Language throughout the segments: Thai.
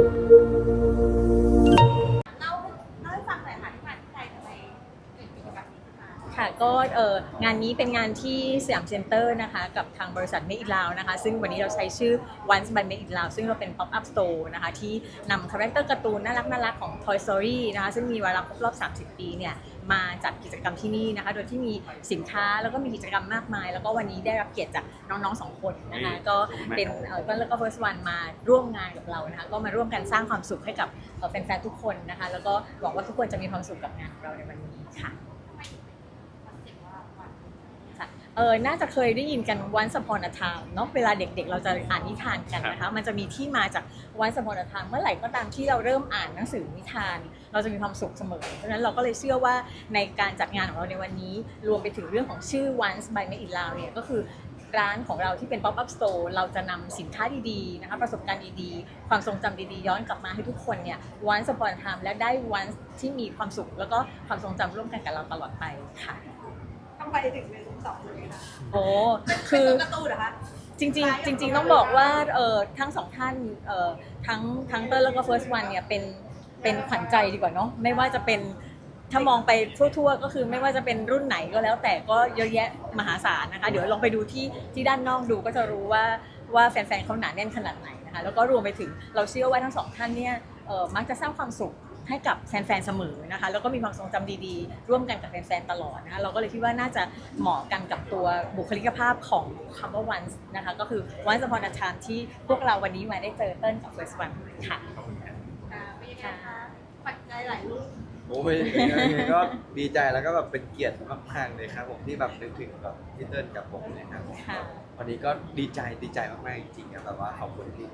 thank you ค่ะก็เอองานนี้เป็นงานที่สยามเซ็นเตอร์นะคะกับทางบริษัท Made in Lao นะคะซึ่งวันนี้เราใช้ชื่อ Once by Made in Lao ซึ่งเราเป็น pop up store นะคะที่นำคาแรคเตอร์การ์ตูนน่ารักน่ารักของ Toy Story นะคะซึ่งมีวาระครบรอบ 30 ปีเนี่ยมาจัดกิจกรรมที่นี่นะคะ โดยที่มีสินค้าแล้วก็มีกิจกรรมมากมาย แล้วก็วันนี้ได้รับเกียรติจากน้องๆสองคนนะคะก็เป็นเออก็แล้วก็ First One มาร่วมงานกับเรานะคะก็มาร่วมกันสร้างความสุขให้กับเอ่อแฟนๆทุกคนนะคะ แล้วก็หวังว่าทุกคนจะมีความสุขกับงานของเราในวันนี้ค่ะ ค่ะเออน่าจะเคยได้ยินกัน Once Upon a Time เนาะเวลาเด็กๆ เราจะอ่านนิทานกันนะคะ มันจะมีที่มาจาก Once Upon a Time เมื่อไหร่ก็ตามที่เราเริ่มอ่านหนังสือนิทาน เราจะมีความสุขเสมอ เพราะฉะนั้นเราก็เลยเชื่อว่าในการจัดงานของเราในวันนี้ รวมไปถึงเรื่องของชื่อ Once by Made in Lao เนี่ยก็คือร้านของเราที่เป็น pop up store เราจะนำสินค้าดีๆนะคะประสบการณ์ดีๆ ความทรงจำดีๆ ย้อนกลับมาให้ทุกคนเนี่ย Once Upon a Time และได้ Once ที่มีความสุข แล้วก็ความทรงจำร่วมกันกับเราตลอดไปค่ะ ทำไมถึงเป็นลูกสองเลยคะโอ้คืคืออการ์ตูนเหรอคะ จริงๆจริง ๆ ต้องบอกว่าเอ่อทั้งสองท่านเอ่อทั้งทั้งเตอร์แล้วก็ first one เนี่ยเป็นเป็นขวัญใจดีกว่าเนาะไม่ว่าจะเป็นถ้ามองไปทั่ว ๆ ก็คือไม่ว่าจะเป็นรุ่นไหนก็แล้วแต่ก็เยอะแยะมหาศาลนะคะ เดี๋ยวลองไปดูที่ที่ด้านนอกดูก็จะรู้ว่าว่าแฟนๆเขาหนาแน่นขนาดไหนนะคะแล้วก็รวมไปถึงเราเชื่อว่าทั้งสองท่านเนี่ยเอ่อมักจะสร้างความสุข ให้กับแฟนๆเสมอนะคะ แล้วก็มีความทรงจำดีๆ ร่วมกันกับแฟนๆตลอดนะคะเราก็เลยคิดว่าน่าจะเหมาะกันกับตัวบุคลิกภาพของคำว่า once นะคะก็คือ once upon a time ที่พวกเราวันนี้มาได้เจอเติ้ลกับ first one ค่ะอ่าเป็นยังไงคะปัจจัยหลายรุ่นโอ้ยยังไงก็ดีใจแล้วก็แบบเป็นเกียรติมากๆเลยครับผมที่แบบนึกถึงแบบพี่เติ้ลกับผมเนะครับค่ะวันนี้ก็ดีใจดีใจมากๆจริงๆครับแบบว่าขอบคุณที่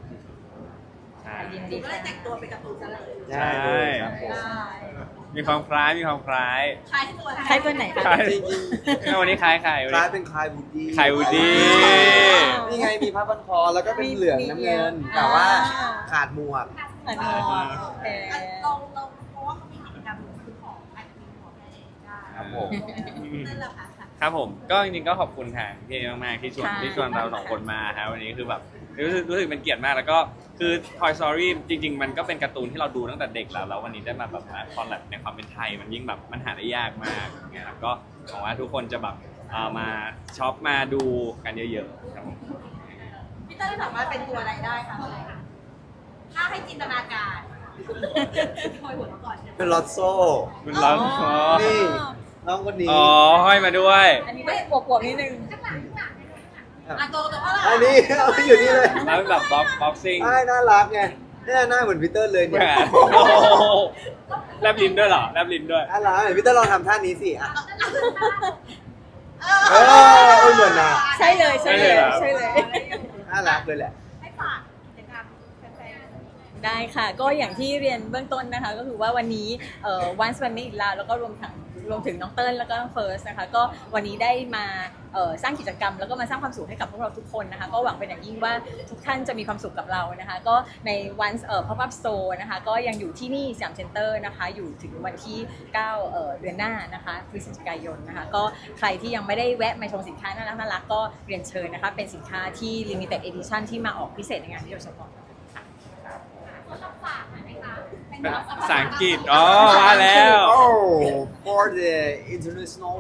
ที่ใช่ยินหนูดีก็เลยแต่งตัวเป็นการ์ตูนซะเลยใช่เลยครับผมใช่มีความคล้ายมีความคล้ายใครตัวใครตัวไหนคะคล้ายจริงวันนี้คล้ายใครๆวันคล้ายนี้เป็นคล้ายวูดดี้คล้ายวูดดี้ นี่ไงมีผ้าพันคอแล้วก็เป็นมีเหลืองน้ำเงิน แต่ว่าอ่าขาดหมวก อันนี้โอเคอะเราเราเพราะว่าเขามีกิจกรรมหนูซื้อของอาจจะมีของได้ได้ครับผม นั่นแหละค่ะ ครับผมก็จริงๆก็ขอบคุณทางพี่มากๆที่ชวนค่ะที่ชวนเราสองคนมาครับวันนี้คือแบบ รู้สึกรู้สึกเป็นเกียรติมากแล้วก็คือ Toy Story จริง ๆ มันก็เป็นการ์ตูนที่เราดูตั้งแต่เด็กแล้วแล้ววันนี้ได้มาแบบมาคอลแลบในความเป็นไทย มันยิ่งแบบมันหาได้ยากมากอย่างเงี้ยครับก็หวังว่าทุกคนจะแบบเอามาช็อปมาดูกันเยอะๆครับผมพี่เต้ยสามารถเป็นตัวอะไรได้คะถ้าให้จินตนาการคอยหัวเราะก่อนเนี่ยเป็นลอตโซ่ คุณรับอ๋อนี่น้องคนนี้อ๋อห้อยมาด้วย อันนี้ได้บวกๆนิดนึงอะโตโตเท่าไหร่ อันนี้ เอาไปอยู่นี่เลยแล้วเป็นแบบบ็อกบ็อกซิ่งใช่น่ารักไงเนี่ยหน้าเหมือนพีเตอร์เลยเนี่ยโอ้โหแลบลิ้นด้วยเหรอแลบลิ้นด้วย น่ารักเหมือนพีเตอร์ลองทำท่านี้สิอะ เอเออเออเหมือนนะ ใช่เลยใช่เลยใช่ใช่เลเลยยน่ารักเลยแหละ ให้ฝากกิจกรรมแฟนได้ค่ะ ก็อย่างที่เรียนเบื้องต้นนะคะ ก็คือว่าวันนี้เอ่อวันส m ันไม่อีกแล้วแล้วก็รวมถึง รวมถึงน้องเติ้ลแล้วก็น้องเฟิร์สนะคะ ก็วันนี้ได้มาสร้างกิจกรรม แล้วก็มาสร้างความสุขให้กับพวกเราทุกคนนะคะ ก็หวังเป็นอย่างยิ่งว่าทุกท่านจะมีความสุขกับเรานะคะ ก็ในวันเอ่อ pop up store นะคะ ก็ยังอยู่ที่นี่สยามเซ็นเตอร์นะคะ อยู่ถึงวันที่9เอ่อเดือนหน้านะคะพฤศจิกายนนะคะ ก็ใครที่ยังไม่ได้แวะมาชมสินค้าน่ารักน่ารักก็เรียนเชิญนะคะ เป็นสินค้าที่ limited edition ที่มาออกพิเศษในงานนี้โดยเฉพาะ ภาษาอังกฤษ อ๋อว่าแล้ว Oh, for the international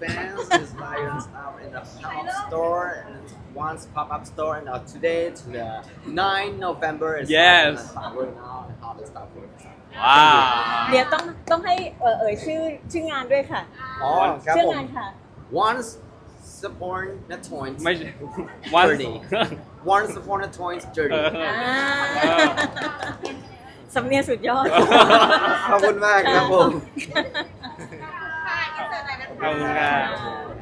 fans, it's Lion Stuff in the pop-up store and it's once pop-up store and uh, today to the 9 November is Yes. Power now and how the stuff works. ว้าว เดี๋ยวต้องต้องให้เอ่อเอ่ยชื่อชื่องานด้วยค่ะ อ๋อครับ ชื่อ ผม งานค่ะ Once support the toys ไม่ใช่ วัน journey. Once support the toys เอ journey. อ อ่า เออ สำเนียงสุดยอด ขอบคุณมากครับผมๆค่ะอินเสิร์ตหน่อยนะคะขอบคุณครับ